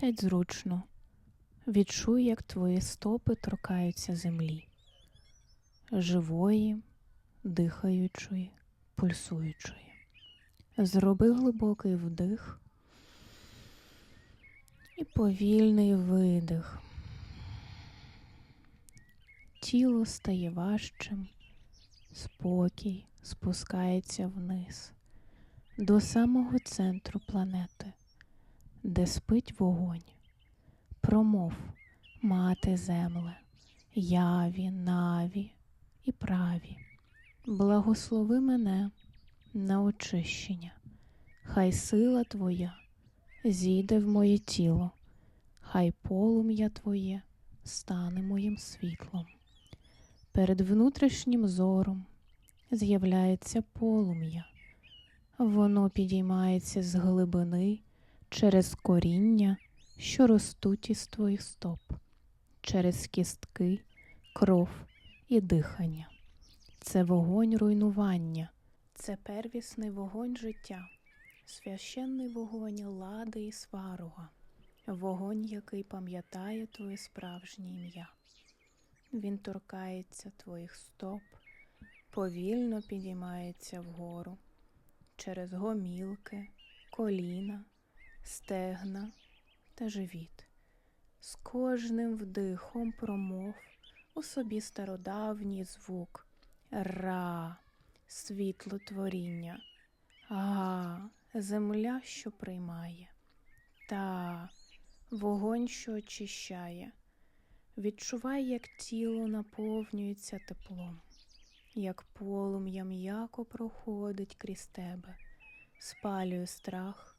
Сядь зручно, відчуй, як твої стопи торкаються землі, живої, дихаючої, пульсуючої. Зроби глибокий вдих і повільний видих. Тіло стає важчим, спокій спускається вниз до самого центру планети, де спить вогонь. Промов мати земле, яві, наві і праві. Благослови мене на очищення, хай сила Твоя зійде в моє тіло, хай полум'я Твоє стане моїм світлом. Перед внутрішнім зором з'являється полум'я. Воно підіймається з глибини через коріння, що ростуть із твоїх стоп, через кістки, кров і дихання. Це вогонь руйнування, це первісний вогонь життя, священний вогонь лади і сварога, вогонь, який пам'ятає твоє справжнє ім'я. Він торкається твоїх стоп, повільно підіймається вгору через гомілки, коліна, стегна та живіт. З кожним вдихом промов у собі стародавній звук Ра, світло творіння, Га, земля, що приймає, та вогонь, що очищає. Відчувай, як тіло наповнюється теплом, як полум'я м'яко проходить крізь тебе, спалює страх,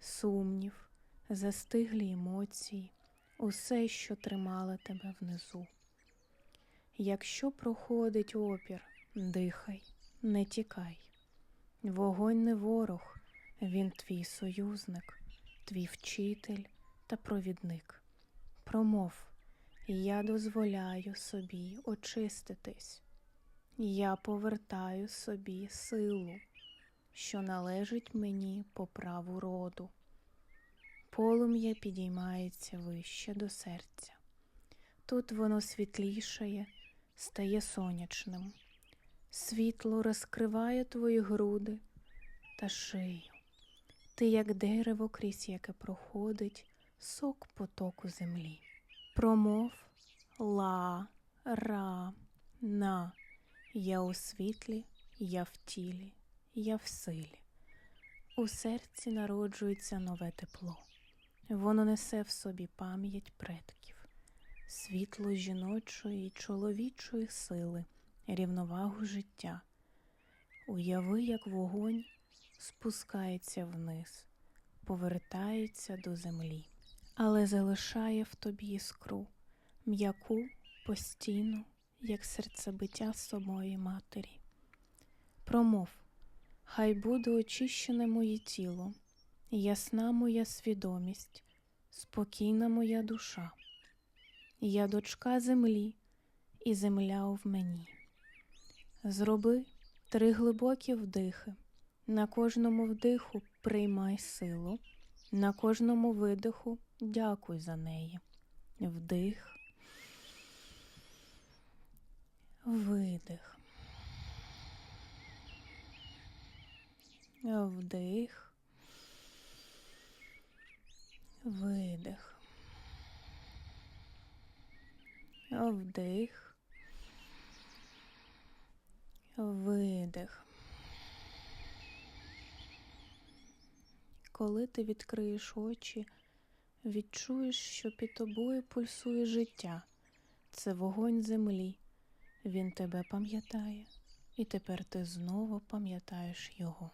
сумнів, застиглі емоції, усе, що тримало тебе внизу. Якщо проходить опір, дихай, не тікай. Вогонь не ворог, він твій союзник, твій вчитель та провідник. Промов. Я дозволяю собі очиститись. Я повертаю собі силу, що належить мені по праву роду. Полум'я підіймається вище до серця. Тут воно світлішає, стає сонячним. Світло розкриває твої груди та шию. Ти, як дерево, крізь яке проходить сок потоку землі. Промов ла, ра, на. Я у світлі, я в тілі, я в силі. У серці народжується нове тепло. Воно несе в собі пам'ять предків, світло жіночої й чоловічої сили, рівновагу життя. Уяви, як вогонь спускається вниз, повертається до землі але залишає в тобі іскру, м'яку, постійну, як серцебиття самої матері. Промов, хай буде очищене моє тіло, ясна моя свідомість, спокійна моя душа. Я дочка землі, і земля в мені. Зроби три глибокі вдихи. На кожному вдиху приймай силу, на кожному видиху Дякуй за неї. Вдих, видих. Вдих, видих. Вдих. Видих. Коли ти відкриєш очі, відчуєш, що під тобою пульсує життя, це вогонь землі. Він тебе пам'ятає, і тепер ти знову пам'ятаєш його.